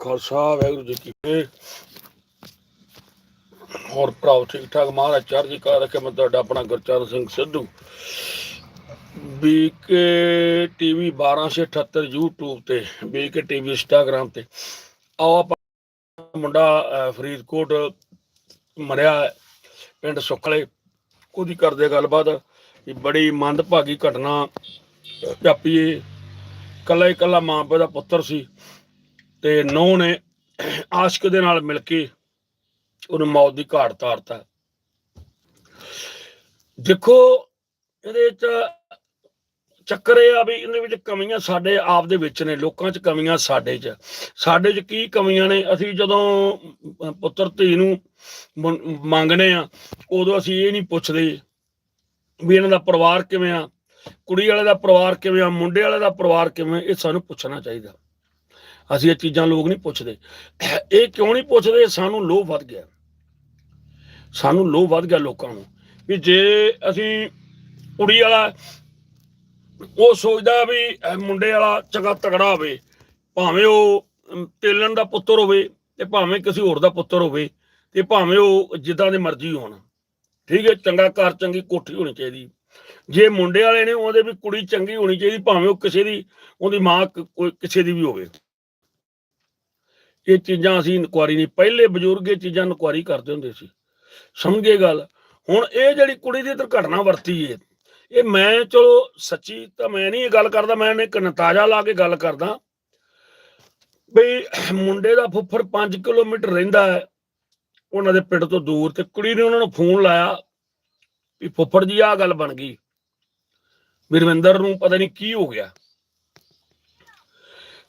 ਖਾਲਸਾ ਵਾਹਿਗੁਰੂ ਜੀ ਕੀ ਫਤਿਹ। ਹੋਰ ਭਰਾਓ ਠੀਕ ਠਾਕ ਮਹਾਰਾਜ ਚੜ੍ਹਦੀ ਕਲਾ ਰੱਖੇ, ਮੈਂ ਤੁਹਾਡਾ ਆਪਣਾ Gurcharan Singh Sidhu. BK TV 1278 YouTube ਤੇ, ਬੀਕੇ ਟੀਵੀ Instagram ਤੇ। ਆਓ ਆਪਾਂ ਮੁੰਡਾ ਫਰੀਦਕੋਟ ਮਰਿਆ ਪਿੰਡ ਸੁਖਲੇ। ਉਹਦੀ ਕਰਦੇ ਗੱਲਬਾਤ, ਇਹ ਬੜੀ ਮੰਦਭਾਗੀ ਘਟਨਾ ਵਾਪਰੀ ਏ ਕੱਲਾ ਹੀ ਕੱਲਾ ਮਾਂ ਪਿਓ ਦਾ ਪੁੱਤਰ ਸੀ। ਤੇ ਨੌ ਨੇ ਆਸ਼ਕ ਦੇ ਨਾਲ ਮਿਲ ਕੇ ਉਹਨੂੰ ਮੌਤ ਦੀ ਘਾਟ ਤਾਰਤਾ ਦੇਖੋ, ਇਹਦੇ ਚ ਚੱਕਰ ਇਹ ਆ ਵੀ ਇਹਦੇ ਵਿੱਚ ਕਮੀਆਂ ਸਾਡੇ ਆਪ ਦੇ ਵਿੱਚ ਨੇ, ਲੋਕਾਂ 'ਚ ਕਮੀਆਂ ਸਾਡੇ 'ਚ। ਸਾਡੇ 'ਚ ਕੀ ਕਮੀਆਂ ਨੇ? ਅਸੀਂ ਜਦੋਂ ਪੁੱਤਰ ਧੀ ਨੂੰ ਮੰਗ- ਮੰਗਨੇ ਆ, ਉਦੋਂ ਅਸੀਂ ਇਹ ਨਹੀਂ ਪੁੱਛਦੇ ਵੀ ਇਹਨਾਂ ਦਾ ਪਰਿਵਾਰ ਕਿਵੇਂ ਆ, ਕੁੜੀ ਵਾਲੇ ਦਾ ਪਰਿਵਾਰ ਕਿਵੇਂ ਆ, ਮੁੰਡੇ ਵਾਲੇ ਦਾ ਪਰਿਵਾਰ ਕਿਵੇਂ ਇਹ ਸਾਨੂੰ ਪੁੱਛਣਾ ਚਾਹੀਦਾ। ਅਸੀਂ ਇਹ ਚੀਜ਼ਾਂ ਲੋਕ ਨਹੀਂ ਪੁੱਛਦੇ। ਇਹ ਕਿਉਂ ਨਹੀਂ ਪੁੱਛਦੇ? ਸਾਨੂੰ ਲੋਭ ਵੱਧ ਗਿਆ। ਸਾਨੂੰ ਲੋਭ ਵੱਧ ਗਿਆ ਲੋਕਾਂ ਨੂੰ ਵੀ ਜੇ ਅਸੀਂ ਕੁੜੀ ਵਾਲਾ ਉਹ ਸੋਚਦਾ ਵੀ ਮੁੰਡੇ ਵਾਲਾ ਚੰਗਾ ਤਗੜਾ ਹੋਵੇ, ਭਾਵੇਂ ਉਹ ਤੇਲਣ ਦਾ ਪੁੱਤਰ ਹੋਵੇ ਤੇ ਭਾਵੇਂ ਕਿਸੇ ਹੋਰ ਦਾ ਪੁੱਤਰ ਹੋਵੇ ਤੇ ਭਾਵੇਂ ਉਹ ਜਿੱਦਾਂ ਦੇ ਮਰਜ਼ੀ ਹੋਣ। ਠੀਕ ਹੈ, ਚੰਗਾ ਘਰ ਚੰਗੀ ਕੋਠੀ ਹੋਣੀ ਚਾਹੀਦੀ। ਜੇ ਮੁੰਡੇ ਵਾਲੇ ਨੇ ਉਹਦੇ ਵੀ ਕੁੜੀ ਚੰਗੀ ਹੋਣੀ ਚਾਹੀਦੀ, ਭਾਵੇਂ ਉਹ ਕਿਸੇ ਦੀ, ਉਹਦੀ ਮਾਂ ਕੋਈ ਕਿਸੇ ਦੀ ਵੀ ਹੋਵੇ। ਇਹ ਚੀਜ਼ਾਂ ਅਸੀਂ ਇਨਕੁਆਰੀ ਨਹੀਂ, ਪਹਿਲੇ ਬਜ਼ੁਰਗ ਇਹ ਚੀਜ਼ਾਂ ਇਨਕੁਆਰੀ ਕਰਦੇ ਹੁੰਦੇ ਸੀ। ਸਮਝੇ ਗੱਲ। ਹੁਣ ਇਹ ਜਿਹੜੀ ਕੁੜੀ ਦੀ ਦੁਰਘਟਨਾ ਵਰਤੀ ਏ, ਇਹ ਮੈਂ ਚਲੋ ਸੱਚੀ ਤਾਂ ਮੈਂ ਨਹੀਂ ਇਹ ਗੱਲ ਕਰਦਾ, ਮੈਂ ਇੱਕ ਨਤਾਜਾ ਲਾ ਕੇ ਗੱਲ ਕਰਦਾ। ਬਈ ਮੁੰਡੇ ਦਾ ਫੁੱਫੜ 5 ਕਿਲੋਮੀਟਰ ਰਹਿੰਦਾ ਹੈ, ਉਹਨਾਂ ਦੇ ਪਿੰਡ ਤੋਂ ਦੂਰ ਤੇ ਕੁੜੀ ਨੇ ਉਹਨਾਂ ਨੂੰ ਫੋਨ ਲਾਇਆ ਵੀ ਫੁੱਫੜ ਜੀ ਆਹ ਗੱਲ ਬਣ ਗਈ। ਵਿਰਵਿੰਦਰ ਨੂੰ ਪਤਾ ਨਹੀਂ ਕੀ ਹੋ ਗਿਆ।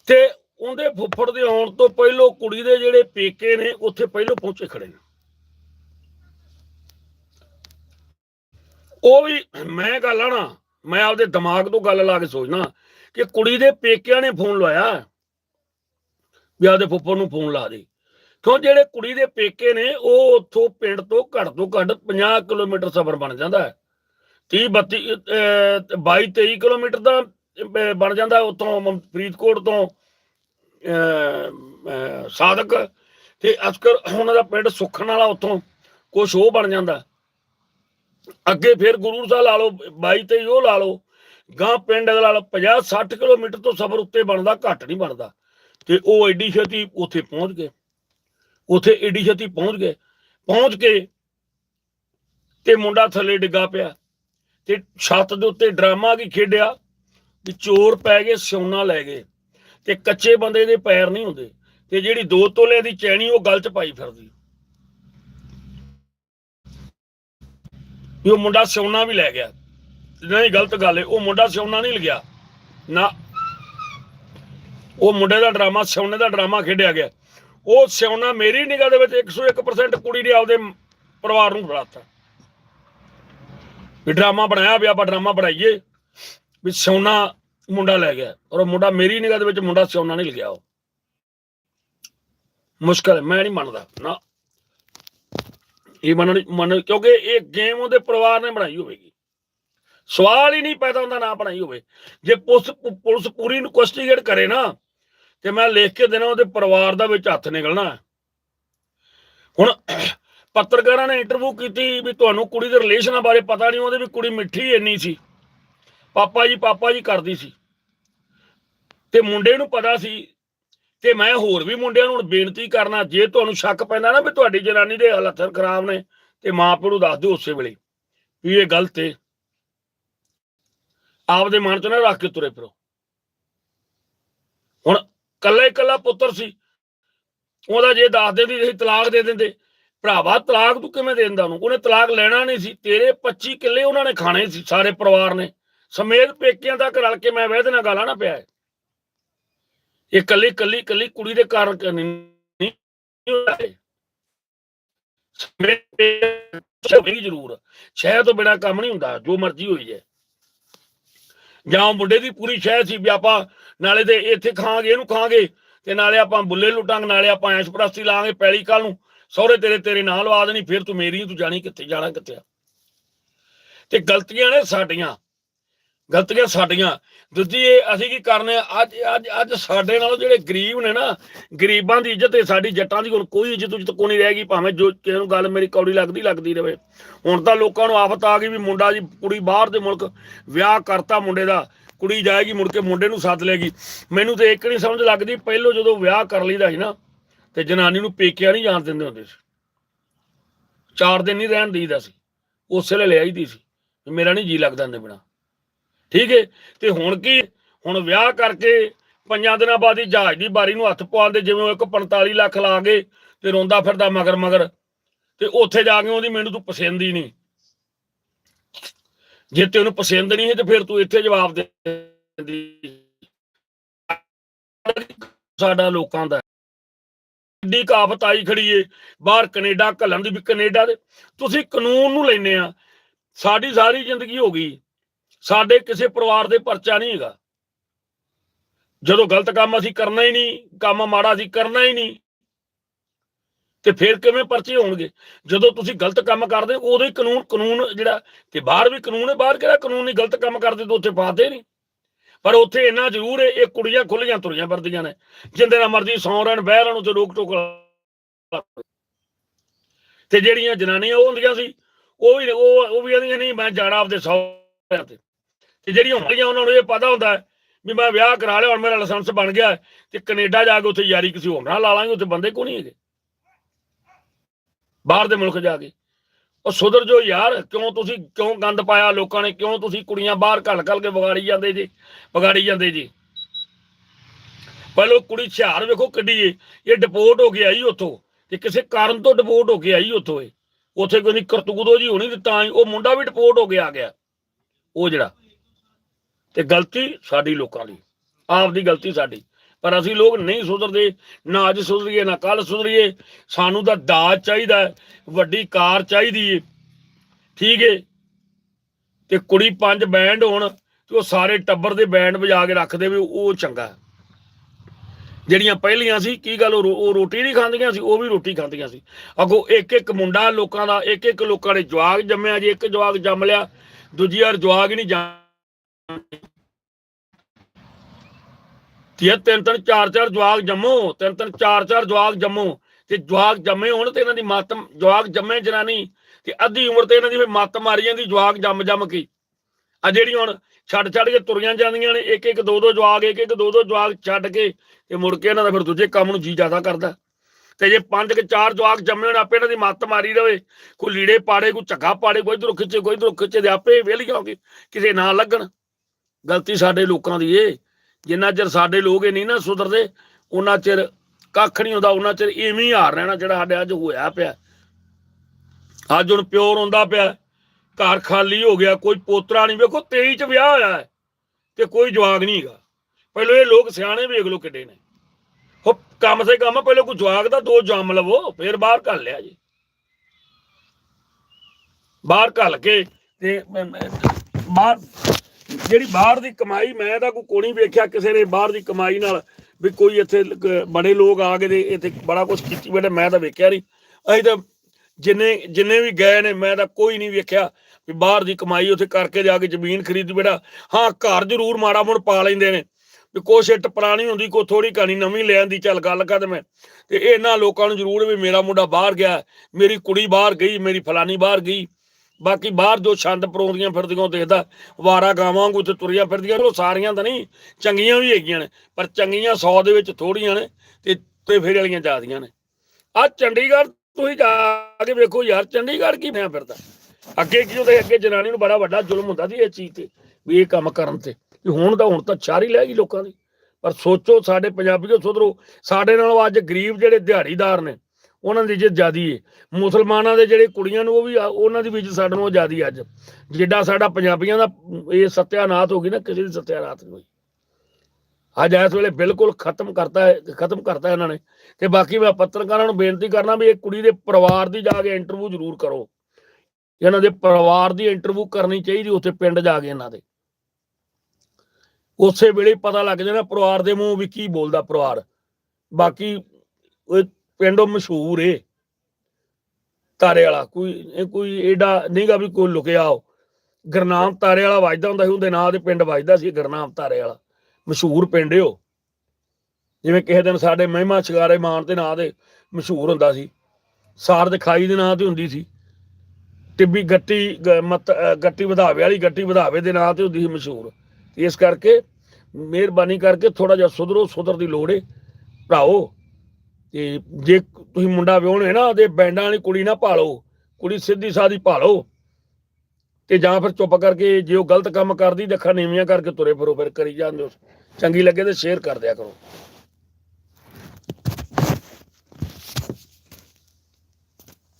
ਤੇ ਉਹਦੇ ਫੁੱਫੜ ਦੇ ਆਉਣ ਤੋਂ ਪਹਿਲਾਂ ਕੁੜੀ ਦੇ ਜਿਹੜੇ ਪੇਕੇ ਨੇ ਉੱਥੇ ਪਹਿਲਾਂ ਪਹੁੰਚੇ ਖੜੇ ਨੇ। ਉਹ ਵੀ ਮੈਂ ਗੱਲ ਆ ਨਾ ਮੈਂ ਆਪਦੇ ਦਿਮਾਗ ਤੋਂ ਗੱਲ ਲਾ ਕੇ ਸੋਚਣਾ ਕਿ ਕੁੜੀ ਦੇ ਪੇਕਿਆਂ ਨੇ ਫੋਨ ਲਾਇਆ ਵੀ ਆਪਦੇ ਫੁੱਫੜ ਨੂੰ ਫੋਨ ਲਾ ਦੇ। ਕਿਉਂ ਜਿਹੜੇ ਕੁੜੀ ਦੇ ਪੇਕੇ ਨੇ ਉਹ ਉੱਥੋਂ ਪਿੰਡ ਤੋਂ ਘੱਟ ਤੋਂ ਘੱਟ 50 ਕਿਲੋਮੀਟਰ ਸਫ਼ਰ ਬਣ ਜਾਂਦਾ ਹੈ। 30 32 ਅਹ, 22 23 ਕਿਲੋਮੀਟਰ ਦਾ ਬਣ ਜਾਂਦਾ ਉੱਥੋਂ ਫਰੀਦਕੋਟ ਤੋਂ। ਸਾਦਕ ਤੇ ਅਸਕਰ ਉਹਨਾਂ ਦਾ ਪਿੰਡ ਸੁਖਣ ਵਾਲਾ ਉੱਥੋਂ ਕੁਛ ਉਹ ਬਣ ਜਾਂਦਾ। ਅੱਗੇ ਫਿਰ ਗੁਰੂ ਸਾਹਿਬ ਲਾ ਲਓ 22 ਤੇ ਉਹ ਲਾ ਲਓ ਗਾਂ ਪਿੰਡ ਅਗਲਾ ਲਾ ਲਓ 50 60 ਕਿਲੋਮੀਟਰ ਤੋਂ ਸਫ਼ਰ ਉੱਤੇ ਬਣਦਾ, ਘੱਟ ਨਹੀਂ ਬਣਦਾ। ਤੇ ਉਹ ਐਡੀ ਛੇਤੀ ਉੱਥੇ ਪਹੁੰਚ ਗਏ। ਉੱਥੇ ਏਡੀ ਛੇਤੀ ਪਹੁੰਚ ਗਏ। ਪਹੁੰਚ ਕੇ ਤੇ ਮੁੰਡਾ ਥੱਲੇ ਡਿੱਗਾ ਪਿਆ ਤੇ ਛੱਤ ਦੇ ਉੱਤੇ ਡਰਾਮਾ ਕੀ ਖੇਡਿਆ, ਵੀ ਚੋਰ ਪੈ ਗਏ, ਸਿਉਣਾ ਲੈ ਗਏ। ਤੇ ਕੱਚੇ ਬੰਦੇ ਦੇ ਪੈਰ ਨਹੀਂ ਹੁੰਦੇ। ਤੇ ਜਿਹੜੀ ਦੋ ਤੋਲੇ ਦੀ ਚੈਣੀ, ਉਹ ਗਲ 'ਚ ਪਾਈ ਫਿਰਦੀ। ਉਹ ਮੁੰਡਾ ਸਿਉਣਾ ਵੀ ਲੈ ਗਿਆ। ਨਹੀਂ ਗਲਤ ਗੱਲ ਹੈ ਉਹ ਮੁੰਡਾ ਸਿਉਨਾ ਨਹੀਂ ਲਗਿਆ ਨਾ, ਉਹ ਮੁੰਡੇ ਦਾ ਡਰਾਮਾ, ਸਿਉਣੇ ਦਾ ਡਰਾਮਾ ਖੇਡਿਆ ਗਿਆ। ਉਹ ਸਿਉਣਾ ਮੇਰੀ ਨਿਗਾਹ ਦੇ ਵਿੱਚ 101% ਕੁੜੀ ਨੇ ਆਪਦੇ ਪਰਿਵਾਰ ਨੂੰ ਫੜਾਤਾ। ਵੀ ਡਰਾਮਾ ਬਣਾਇਆ ਵੀ ਆਪਾਂ ਡਰਾਮਾ ਬਣਾਈਏ। ਵੀ ਸਿਉਣਾ ਮੁੰਡਾ ਲੈ ਗਿਆ ਔਰ ਉਹ ਮੁੰਡਾ ਮੇਰੀ ਨਿਗਾਹ ਦੇ ਵਿੱਚ ਮੁੰਡਾ ਸਿਉਨਾ ਨਹੀਂ ਲੱਗਿਆ ਉਹ। ਮੁਸ਼ਕਲ ਹੈ, ਮੈਂ ਨਹੀਂ ਮੰਨਦਾ, ਨਾ। ਇਹ ਮੰਨ ਮੰਨ, ਕਿਉਂਕਿ ਇਹ ਗੇਮ ਉਹਦੇ ਪਰਿਵਾਰ ਨੇ ਬਣਾਈ ਹੋਵੇਗੀ। ਸਵਾਲ ਹੀ ਨਹੀਂ ਪੈਦਾ ਹੁੰਦਾ ਨਾ ਬਣਾਈ ਹੋਵੇ। ਜੇ ਪੁਲਿਸ ਪੁਲਿਸ ਪੂਰੀ ਇਨਵੈਸਟੀਗੇਟ ਕਰੇ ਨਾ, ਤੇ ਮੈਂ ਲਿਖ ਕੇ ਦੇਣਾ ਉਹਦੇ ਪਰਿਵਾਰ ਦਾ ਵਿੱਚ ਹੱਥ ਨਿਕਲਣਾ। ਹੁਣ ਪੱਤਰਕਾਰਾਂ ਨੇ ਇੰਟਰਵਿਊ ਕੀਤੀ ਵੀ ਤੁਹਾਨੂੰ ਕੁੜੀ ਦੇ ਰਿਲੇਸ਼ਨਾਂ ਬਾਰੇ ਪਤਾ ਨਹੀਂ, ਉਹਦੇ ਵੀ ਕੁੜੀ ਮਿੱਠੀ ਇੰਨੀ ਸੀ। ਪਾਪਾ ਜੀ ਪਾਪਾ ਜੀ ਕਰਦੀ ਸੀ। ਤੇ ਮੁੰਡੇ ਨੂੰ ਪਤਾ ਸੀ ਤੇ ਮੈਂ ਹੋਰ ਵੀ ਮੁੰਡਿਆਂ ਨੂੰ ਹੁਣ ਬੇਨਤੀ ਕਰਨਾ, ਜੇ ਤੁਹਾਨੂੰ ਸ਼ੱਕ ਪੈਂਦਾ ਨਾ ਵੀ ਤੁਹਾਡੀ ਜਨਾਨੀ ਦੇ ਹਾਲਾਤ ਖਰਾਬ ਨੇ, ਤੇ ਮਾਂ ਪਿਓ ਨੂੰ ਦੱਸ ਦਿਓ ਉਸੇ ਵੇਲੇ ਵੀ ਇਹ ਗਲਤ ਏ। ਆਪਦੇ ਮਨ ਚ ਨਾ ਰੱਖ ਕੇ ਤੁਰੇ ਫਿਰੋ। ਹੁਣ ਕੱਲਾ ਹੀ ਕੱਲਾ ਪੁੱਤਰ ਸੀ, ਉਹਦਾ ਜੇ ਦੱਸ ਦਿੰਦੀ ਤੁਸੀਂ ਤਲਾਕ ਦੇ ਦਿੰਦੇ। ਭਰਾਵਾ, ਤਲਾਕ ਤੂੰ ਕਿਵੇਂ ਦੇ ਦਿੰਦਾ ਉਹਨੂੰ? ਉਹਨੇ ਤਲਾਕ ਲੈਣਾ ਨਹੀਂ ਸੀ। ਤੇਰੇ 25 ਕਿੱਲੇ ਉਹਨਾਂ ਨੇ ਖਾਣੇ ਸੀ, ਸਾਰੇ ਪਰਿਵਾਰ ਨੇ। ਸਮੇਤ ਪੇਕਿਆਂ ਤੱਕ ਰਲ ਕੇ ਮੈਂ ਵੈਦ ਨਾਲ ਗਾਲਾਂ ਨਾ ਪਿਆ ਇਹ ਕੱਲੀ ਕੱਲੀ ਕੱਲੀ ਕੁੜੀ ਦੇ ਕਾਰਨ ਨਹੀਂ? ਹੋਇਆ ਜ਼ਰੂਰ। ਸ਼ਹਿਰ ਤੋਂ ਬਿਨਾ ਕੰਮ ਨਹੀਂ ਹੁੰਦਾ, ਜੋ ਮਰਜ਼ੀ ਹੋਈ ਜਾਏ। ਜਾਂ ਉਹ ਮੁੰਡੇ ਦੀ ਪੂਰੀ ਸ਼ਹਿ ਸੀ ਵੀ ਆਪਾਂ ਨਾਲੇ ਤੇ ਇੱਥੇ ਖਾਂਗੇ ਇਹਨੂੰ ਖਾਂਗੇ ਤੇ ਨਾਲੇ ਆਪਾਂ ਬੁੱਲੇ ਲੁੱਟਾਂਗੇ, ਨਾਲੇ ਆਪਾਂ ਐਸ਼ ਪ੍ਰਸਤੀ ਲਾਂਗੇ ਪੈਲੀ ਕੱਲ ਨੂੰ। ਸਹੁਰੇ ਤੇਰੇ ਤੇਰੇ ਨਾਲ ਲਵਾ ਦੇਣੀ, ਫਿਰ ਤੂੰ ਮੇਰੀ ਤੂੰ ਜਾਣੀ ਕਿੱਥੇ, ਜਾਣਾ ਕਿੱਥੇ ਆ? ਤੇ ਗਲਤੀਆਂ ਨੇ ਸਾਡੀਆਂ। ਗਲਤੀਆਂ ਸਾਡੀਆਂ। ਦੂਜੀ ਇਹ ਅਸੀਂ ਕੀ ਕਰਨੇ ਆ? ਅੱਜ ਅੱਜ ਅੱਜ ਸਾਡੇ ਨਾਲੋਂ ਜਿਹੜੇ ਗਰੀਬ ਨੇ ਨਾ, ਗਰੀਬਾਂ ਦੀ ਇੱਜ਼ਤ ਤੇ ਸਾਡੀ ਜੱਟਾਂ ਦੀ ਹੁਣ ਕੋਈ ਇੱਜ਼ਤ ਉੱਜ਼ਤ ਕੋਈ ਨਹੀਂ ਰਹਿ ਗਈ, ਭਾਵੇਂ ਜੋ ਕਿਸੇ ਨੂੰ ਗੱਲ ਮੇਰੀ ਕੌੜੀ ਲੱਗਦੀ ਲੱਗਦੀ ਰਹੇ ਹੁਣ ਤਾਂ ਲੋਕਾਂ ਨੂੰ ਆਫਤ ਆ ਗਈ ਵੀ ਮੁੰਡਾ ਜੀ, ਕੁੜੀ ਬਾਹਰ ਦੇ ਮੁਲਕ ਵਿਆਹ ਕਰਤਾ ਮੁੰਡੇ ਦਾ, ਕੁੜੀ ਜਾਏਗੀ, ਮੁੜ ਕੇ ਮੁੰਡੇ ਨੂੰ ਸੱਦ ਲੇਗੀ ਮੈਨੂੰ ਤੇ ਇੱਕ ਨਹੀਂ ਸਮਝ ਲੱਗਦੀ, ਪਹਿਲੋਂ ਜਦੋਂ ਵਿਆਹ ਕਰ ਲਈਦਾ ਸੀ ਨਾ, ਤੇ ਜਨਾਨੀ ਨੂੰ ਪੇਕਿਆ ਨਹੀਂ ਜਾਣ ਦਿੰਦੇ ਹੁੰਦੇ ਸੀ। ਚਾਰ ਦਿਨ ਨਹੀਂ ਰਹਿਣ ਦਈਦਾ ਸੀ। ਉਸੇ ਵੇਲੇ ਲਿਆਈ ਦੀ ਸੀ। ਮੇਰਾ ਨਹੀਂ ਜੀ ਲੱਗਦਾ ਇਹਦੇ ਬਿਨਾ। ਠੀਕ ਹੈ ਤੇ ਹੁਣ ਕੀ? ਹੁਣ ਵਿਆਹ ਕਰਕੇ ਪੰਜਾਂ ਦਿਨਾਂ ਬਾਅਦ ਹੀ ਜਹਾਜ਼ ਦੀ ਬਾਰੀ ਨੂੰ ਹੱਥ ਪਾਉਂਦੇ ਜਿਵੇਂ ਉਹ ਇੱਕ 45 ਲੱਖ ਲਾ ਕੇ ਤੇ ਰੋਂਦਾ ਫਿਰਦਾ ਮਗਰ ਮਗਰ। ਤੇ ਉੱਥੇ ਜਾ ਕੇ ਉਹਦੀ ਮੈਨੂੰ ਤੂੰ ਪਸੰਦ ਹੀ ਨਹੀਂ। ਜੇ ਤੈਨੂੰ ਪਸੰਦ ਨਹੀਂ ਹੈ ਤੇ ਫਿਰ ਤੂੰ ਇੱਥੇ ਜਵਾਬ ਦੇ ਸਾਡਾ ਲੋਕਾਂ ਦਾ। ਏਡੀ ਕਾਫਤ ਆਈ ਖੜੀ ਏ, ਬਾਹਰ ਕੈਨੇਡਾ, ਘੱਲਣ ਦੀ ਵੀ ਕੈਨੇਡਾ ਦੇ। ਤੁਸੀਂ ਕਾਨੂੰਨ ਨੂੰ ਲੈਨੇ ਆ। ਸਾਡੀ ਸਾਰੀ ਜ਼ਿੰਦਗੀ ਹੋ ਗਈ। ਸਾਡੇ ਕਿਸੇ ਪਰਿਵਾਰ ਦੇ ਪਰਚਾ ਨਹੀਂ ਹੈਗਾ। ਜਦੋਂ ਗਲਤ ਕੰਮ ਅਸੀਂ ਕਰਨਾ ਹੀ ਨਹੀਂ, ਕੰਮ ਮਾੜਾ ਅਸੀਂ ਕਰਨਾ ਹੀ ਨਹੀਂ, ਤੇ ਫਿਰ ਕਿਵੇਂ ਪਰਚੇ ਹੋਣਗੇ? ਜਦੋਂ ਤੁਸੀਂ ਗਲਤ ਕੰਮ ਕਰਦੇ ਉਦੋਂ ਹੀ ਕਾਨੂੰਨ ਕਾਨੂੰਨ ਜਿਹੜਾ, ਤੇ ਬਾਹਰ ਵੀ ਕਾਨੂੰਨ ਹੈ, ਬਾਹਰ ਕਿਹੜਾ ਕਾਨੂੰਨ ਨਹੀਂ, ਗਲਤ ਕੰਮ ਕਰਦੇ ਤਾਂ ਉੱਥੇ ਪਾਦੇ ਨਹੀਂ। ਪਰ ਉੱਥੇ ਇੰਨਾ ਜ਼ਰੂਰ ਹੈ, ਇਹ ਕੁੜੀਆਂ ਖੁੱਲੀਆਂ ਤੁਰੀਆਂ ਫਿਰਦੀਆਂ ਨੇ, ਜਿੰਦੇ ਨਾਲ ਮਰਜ਼ੀ ਸੌਂ ਰਹਿਣ, ਬਹਿ ਰਹਿਣ, ਉੱਥੇ ਰੋਕ ਟੋਕ ਤੇ ਜਿਹੜੀਆਂ ਜਨਾਨੀਆਂ ਉਹ ਹੁੰਦੀਆਂ ਸੀ, ਉਹ ਵੀ, ਉਹ ਉਹ ਵੀ ਕਹਿੰਦੀਆਂ, ਨਹੀਂ, ਮੈਂ ਜਾਣਾ ਆਪਦੇ ਸਹੁਰਿਆਂ ਤੇ। ਤੇ ਜਿਹੜੀਆਂ ਹੁੰਦੀਆਂ ਉਹਨਾਂ ਨੂੰ ਇਹ ਪਤਾ ਹੁੰਦਾ ਵੀ ਮੈਂ ਵਿਆਹ ਕਰਾ ਲਿਆ ਹੁਣ ਮੇਰਾ ਲਾਇਸੈਂਸ ਬਣ ਗਿਆ ਤੇ ਕੈਨੇਡਾ ਜਾ ਕੇ ਉੱਥੇ ਯਾਰੀ ਕਿਸੇ ਹੋਰ ਨਾਲ ਲਾ ਲਾਂਗੇ, ਉੱਥੇ ਬੰਦੇ ਕੋ ਨਹੀਂ ਹੈਗੇ। ਬਾਹਰ ਦੇ ਮੁਲਕ ਜਾ ਕੇ। ਉਹ ਸੁਧਰ ਜੋ ਯਾਰ, ਕਿਉਂ ਤੁਸੀਂ ਕਿਉਂ ਗੰਦ ਪਾਇਆ ਲੋਕਾਂ ਨੇ, ਕਿਉਂ ਤੁਸੀਂ ਕੁੜੀਆਂ ਬਾਹਰ ਘੱਲ ਘੱਲ ਕੇ ਵਿਗਾੜੀ ਜਾਂਦੇ ਜੀ, ਵਿਗਾੜੀ ਜਾਂਦੇ ਜੀ। ਪਹਿਲੋ ਕੁੜੀ ਹੁਸ਼ਿਆਰ ਵੇਖੋ ਕਿੱਡੀ ਏ, ਇਹ ਡਿਪੋਰਟ ਹੋ ਕੇ ਆਈ ਉੱਥੋਂ, ਤੇ ਕਿਸੇ ਕਾਰਨ ਤੋਂ ਡਿਪੋਰਟ ਹੋ ਕੇ ਆਈ ਉੱਥੋਂ ਇਹ। ਉੱਥੇ ਕੋਈ ਨਹੀਂ ਕਰਤੂਦੋ ਜੀ ਹੋਣੀ ਤੇ ਤਾਂ ਹੀ ਉਹ ਮੁੰਡਾ ਵੀ ਡਿਪੋਰਟ ਹੋ ਕੇ ਆ ਗਿਆ। ਉਹ ਜਿਹੜਾ ਤੇ ਗਲਤੀ ਸਾਡੀ ਲੋਕਾਂ ਦੀ, ਆਪ ਦੀ ਗਲਤੀ ਸਾਡੀ। ਪਰ ਅਸੀਂ ਲੋਕ ਨਹੀਂ ਸੁਧਰਦੇ, ਨਾ ਅੱਜ ਸੁਧਰੀਏ, ਨਾ ਕੱਲ ਸੁਧਰੀਏ। ਸਾਨੂੰ ਤਾਂ ਦਾਜ ਚਾਹੀਦਾ ਵੱਡੀ ਕਾਰ ਚਾਹੀਦੀ ਏ। ਠੀਕ ਏ। ਤੇ ਕੁੜੀ ਪੰਜ ਬੈਂਡ ਹੋਣ, ਤੇ ਉਹ ਸਾਰੇ ਟੱਬਰ ਦੇ ਬੈਂਡ ਵਜਾ ਕੇ ਰੱਖਦੇ ਵੀ ਉਹ ਚੰਗਾ ਜਿਹੜੀਆਂ ਪਹਿਲੀਆਂ ਸੀ, ਕੀ ਗੱਲ, ਉਹ ਰੋ- ਉਹ ਰੋਟੀ ਨਹੀਂ ਖਾਂਦੀਆਂ ਸੀ, ਉਹ ਵੀ ਰੋਟੀ ਖਾਂਦੀਆਂ ਸੀ। ਅੱਗੋਂ ਇੱਕ ਇੱਕ ਮੁੰਡਾ ਲੋਕਾਂ ਦਾ ਇੱਕ ਇੱਕ ਲੋਕਾਂ ਨੇ ਜਵਾਗ ਜੰਮਿਆ ਜੀ, ਇੱਕ ਜਵਾਗ ਜੰਮ ਲਿਆ, ਦੂਜੀ ਵਾਰ ਜਵਾਗ ਹੀ ਨਹੀਂ ਜੰਮ ਤੇ ਤਿੰਨ ਤਿੰਨ, ਚਾਰ ਚਾਰ ਜਵਾਗ ਜੰਮੋ, ਤਿੰਨ ਤਿੰਨ, ਚਾਰ ਚਾਰ ਜਵਾਗ ਜੰਮੋ, ਤੇ ਜਵਾਗ ਜੰਮੇ ਹੋਣ ਤੇ ਇਹਨਾਂ ਦੀ ਮੱਤ ਜਵਾਗ ਜੰਮੇ ਜਨਾਨੀ, ਤੇ ਅੱਧੀ ਉਮਰ ਤੇ ਇਹਨਾਂ ਦੀ ਮੱਤ ਮਾਰੀ ਜਾਂਦੀ ਜਵਾਗ ਜੰਮ ਜੰਮ ਕੇ। ਆ ਜਿਹੜੀ ਹੁਣ ਛੱਡ ਛੱਡ ਕੇ ਤੁਰੀਆਂ ਜਾਂਦੀਆਂ ਨੇ, ਇੱਕ ਇੱਕ, ਦੋ ਦੋ ਜਵਾਗ ਇੱਕ ਇੱਕ, ਦੋ ਦੋ ਜਵਾਗ ਛੱਡ ਕੇ, ਤੇ ਮੁੜ ਕੇ ਇਹਨਾਂ ਦਾ ਫਿਰ ਦੂਜੇ ਕੰਮ ਨੂੰ ਜੀ ਜ਼ਿਆਦਾ ਕਰਦਾ। ਤੇ ਜੇ ਪੰਜ ਕਿ, ਚਾਰ ਜਵਾਗ ਜੰਮੇ ਹੋਣ, ਆਪੇ ਇਹਨਾਂ ਦੀ ਮੱਤ ਮਾਰੀ ਰਵੇ। ਕੋਈ ਲੀੜੇ ਪਾੜੇ, ਕੋਈ ਝੱਗਾ ਪਾੜੇ, ਕੋਈ ਇਧਰੋਂ ਖਿੱਚੇ ਕੋਈ ਇਧਰੋਂ ਖਿੱਚੇ ਤੇ ਆਪੇ ਵਿਹਲੀਆਂ ਹੋ ਕੇ ਕਿਸੇ ਨਾ ਲੱਗਣ। ਗਲਤੀ ਸਾਡੇ ਲੋਕਾਂ ਦੀ ਏ। ਜਿੰਨਾ ਚਿਰ ਸਾਡੇ ਲੋਕ ਇਹ ਨਹੀਂ ਨਾ ਸੁਧਰਦੇ ਉਹਨਾਂ ਚਿਰ ਕੱਖ ਨਹੀਂ ਹੁੰਦਾ ਉਹਨਾਂ ਚਿਰ ਇਵੇਂ ਹੀ ਹਾਰ ਰਹਿਣਾ ਜਿਹੜਾ ਸਾਡੇ ਅੱਜ ਹੋਇਆ ਪਿਆ। ਅੱਜ ਹੁਣ ਪਿਓ ਰੋਂਦਾ ਪਿਆ। ਘਰ ਖਾਲੀ ਹੋ ਗਿਆ, ਕੋਈ ਪੋਤਰਾ ਨਹੀਂ। ਵੇਖੋ 23 ਚ ਵਿਆਹ ਹੋਇਆ ਹੈ ਤੇ ਕੋਈ ਜਵਾਗ ਨਹੀਂ ਹੈਗਾ। ਪਹਿਲਾਂ ਇਹ ਲੋਕ ਸਿਆਣੇ ਵੇਖ ਲੋ ਕਿੱਡੇ ਨੇ। ਹੋ ਕੰਮ ਸੇ ਕੰਮ, ਪਹਿਲਾਂ ਕੋਈ ਜਵਾਗ ਦਾ ਦੋ ਜੰਮ ਲਵੋ, ਫੇਰ ਬਾਹਰ ਘੱਲ ਲਿਆ ਜੀ। ਬਾਹਰ ਘੱਲ ਕੇ ਤੇ ਬਾਹਰ ਜਿਹੜੀ ਬਾਹਰ ਦੀ ਕਮਾਈ, ਮੈਂ ਤਾਂ ਕੋਈ ਕੋਣੀ ਵੇਖਿਆ ਕਿਸੇ ਨੇ ਬਾਹਰ ਦੀ ਕਮਾਈ ਨਾਲ ਵੀ ਕੋਈ ਇੱਥੇ ਬੜੇ ਲੋਕ ਆ ਗਏ ਤੇ ਇੱਥੇ ਬੜਾ ਕੁਝ ਕੀਤੀ ਬੈਠੇ ਮੈਂ ਤਾਂ ਵੇਖਿਆ ਨਹੀਂ। ਅਸੀਂ ਤਾਂ ਜਿੰਨੇ ਜਿੰਨੇ ਵੀ ਗਏ ਨੇ, ਮੈਂ ਤਾਂ ਕੋਈ ਨਹੀਂ ਵੇਖਿਆ ਵੀ ਬਾਹਰ ਦੀ ਕਮਾਈ ਉੱਥੇ ਕਰਕੇ ਜਾ ਕੇ ਜ਼ਮੀਨ ਖਰੀਦ ਬੈਠਾ ਹਾਂ, ਘਰ ਜ਼ਰੂਰ ਮਾੜਾ ਮੋੜ ਪਾ ਲੈਂਦੇ ਨੇ। ਵੀ ਕੁਛ ਇੱਟ ਪੁਰਾਣੀ ਹੁੰਦੀ ਕੋ ਥੋੜੀ ਕਹਾਣੀ ਨਵੀਂ ਲੈਣ ਦੀ, ਚੱਲ ਗੱਲ ਕਰ ਮੈਂ। ਤੇ ਇਹਨਾਂ ਲੋਕਾਂ ਨੂੰ ਜ਼ਰੂਰ ਵੀ ਮੇਰਾ ਮੁੰਡਾ ਬਾਹਰ ਗਿਆ, ਮੇਰੀ ਕੁੜੀ ਬਾਹਰ ਗਈ, ਮੇਰੀ ਫਲਾਨੀ ਬਾਹਰ ਗਈ। ਬਾਕੀ ਬਾਹਰ ਜੋ ਛੰਦ ਪਰੋਂਦੀਆਂ ਫਿਰਦੀਆਂ, ਉਹ ਦੇਖਦਾ, ਵਾਰਾ ਗਾਵਾਂ ਵਾਂਗੂ ਤੇ ਤੁਰੀਆਂ ਫਿਰਦੀਆਂ ਉਹ ਸਾਰੀਆਂ ਤਾਂ ਨਹੀਂ, ਚੰਗੀਆਂ ਵੀ ਹੈਗੀਆਂ ਨੇ, ਪਰ ਚੰਗੀਆਂ 100 ਦੇ ਵਿੱਚ ਥੋੜੀਆਂ ਨੇ ਤੇ ਤੇ ਫਿਰ ਵਾਲੀਆਂ ਜ਼ਿਆਦੀਆਂ ਨੇ। ਆ ਚੰਡੀਗੜ੍ਹ ਤੁਸੀਂ ਜਾ ਕੇ ਵੇਖੋ ਯਾਰ, ਚੰਡੀਗੜ੍ਹ ਕੀ ਮੈਂ ਫਿਰਦਾ? ਅੱਗੇ ਕੀ ਉਹਦੇ ਅੱਗੇ ਜਨਾਨੀ ਨੂੰ ਬੜਾ ਵੱਡਾ ਜ਼ੁਲਮ ਹੁੰਦਾ ਸੀ ਇਹ ਚੀਜ਼ ਤੇ, ਵੀ ਇਹ ਕੰਮ ਕਰਨ ਤੇ। ਹੁਣ ਤਾਂ ਹੁਣ ਤਾਂ ਚਾਰ ਹੀ ਲੈ ਗਈ ਲੋਕਾਂ ਦੀ। ਪਰ ਸੋਚੋ ਸਾਡੇ ਪੰਜਾਬੀਓ, ਸੁਧਰੋ, ਸਾਡੇ ਨਾਲੋਂ ਅੱਜ ਗਰੀਬ ਜਿਹੜੇ ਦਿਹਾੜੀਦਾਰ ਨੇ ਉਹਨਾਂ ਦੀ ਇੱਜ਼ਤ ਜ਼ਿਆਦੀ ਏ। ਮੁਸਲਮਾਨਾਂ ਦੇ ਜਿਹੜੇ ਕੁੜੀਆਂ ਨੂੰ ਉਹ ਵੀ, ਉਹਨਾਂ ਦੀ ਵੀ ਇੱਜ਼ਤ ਸਾਡੇ ਨਾਲੋਂ ਜ਼ਿਆਦੀ ਅੱਜ। ਜਿੱਡਾ ਸਾਡਾ ਪੰਜਾਬੀਆਂ ਦਾ ਇਹ ਸਤਿਆਨਾਥ ਹੋ ਗਈ ਨਾ, ਕਿਸੇ ਦੀ ਸਤਿਆਨਾਥ ਨਹੀਂ ਹੋਈ। ਅੱਜ ਇਸ ਵੇਲੇ ਬਿਲਕੁਲ ਖਤਮ ਕਰਤਾ ਹੈ, ਖਤਮ ਕਰਤਾ ਇਹਨਾਂ ਨੇ। ਤੇ ਬਾਕੀ ਮੈਂ ਪੱਤਰਕਾਰਾਂ ਨੂੰ ਬੇਨਤੀ ਕਰਨਾ ਵੀ ਇਹ ਕੁੜੀ ਦੇ ਪਰਿਵਾਰ ਦੀ ਜਾ ਕੇ ਇੰਟਰਵਿਊ ਜ਼ਰੂਰ ਕਰੋ। ਇਹਨਾਂ ਦੇ ਪਰਿਵਾਰ ਦੀ ਇੰਟਰਵਿਊ ਕਰਨੀ ਚਾਹੀਦੀ, ਉੱਥੇ ਪਿੰਡ ਜਾ ਕੇ ਇਹਨਾਂ ਦੇ। ਉਸੇ ਵੇਲੇ ਪਤਾ ਲੱਗ ਜਾਣਾ ਪਰਿਵਾਰ ਦੇ ਮੂੰਹ ਵੀ ਕੀ ਬੋਲਦਾ ਪਰਿਵਾਰ। ਬਾਕੀ ਪਿੰਡੋਂ ਮਸ਼ਹੂਰ ਏ। ਤਾਰੇ ਵਾਲਾ ਕੋਈ, ਇਹ ਕੋਈ ਏਡਾ ਨਹੀਂਗਾ ਵੀ ਕੋਈ ਲੁਕਿਆ ਹੋ। ਗਰਨਾਮ ਤਾਰੇ ਵਾਲਾ ਵੱਜਦਾ ਹੁੰਦਾ ਸੀ, ਉਹਦੇ ਨਾਂ ਦੇ ਪਿੰਡ ਵੱਜਦਾ ਸੀ, ਗਰਨਾਮ ਤਾਰੇ ਵਾਲਾ। ਮਸ਼ਹੂਰ ਪਿੰਡ ਏ ਜਿਵੇਂ ਕਿਸੇ ਦਿਨ ਸਾਡੇ ਮਹਿਮਾ ਸ਼ਿਗਾਰੇ ਮਾਨ ਦੇ ਨਾਂ ਦੇ ਮਸ਼ਹੂਰ ਹੁੰਦਾ ਸੀ। ਸਾਰ ਦੇ ਖਾਈ ਦੇ ਨਾਂ ਤੇ ਹੁੰਦੀ ਸੀ। ਟਿੱਬੀ ਗੱਟੀ ਮਤ ਗੱਟੀ ਵਧਾਵੇ ਵਾਲੀ ਗੱਟੀ ਵਧਾਵੇ ਦੇ ਨਾਂ ਤੇ ਹੁੰਦੀ ਸੀ ਮਸ਼ਹੂਰ। ਇਸ ਕਰਕੇ ਮਿਹਰਬਾਨੀ ਕਰਕੇ ਥੋੜਾ ਜਿਹਾ ਸੁਧਰੋ, ਸੁਧਰ ਦੀ ਲੋੜ ਏ। ਭਰਾਓ ਤੇ ਜੇ ਤੁਸੀਂ ਮੁੰਡਾ ਵਿਆਹਣੇ ਨਾ, ਤੇ ਬੈਂਡਾਂ ਵਾਲੀ ਕੁੜੀ ਨਾ ਭਾਲੋ, ਕੁੜੀ ਸਿੱਧੀ ਸਾਦੀ ਭਾਲੋ। ਤੇ ਜਾਂ ਫਿਰ ਚੁੱਪ ਕਰਕੇ ਜੇ ਉਹ ਗਲਤ ਕੰਮ ਕਰਦੀ, ਤੇ ਅੱਖਾਂ ਨੀਵੀਆਂ ਕਰਕੇ ਤੁਰੇ ਫਿਰੋ, ਫਿਰ ਕਰੀ ਜਾਂਦੇ ਹੋ। ਚੰਗੀ ਲੱਗੇ ਤੇ ਸ਼ੇਅਰ ਕਰ ਦਿਆ ਕਰੋ।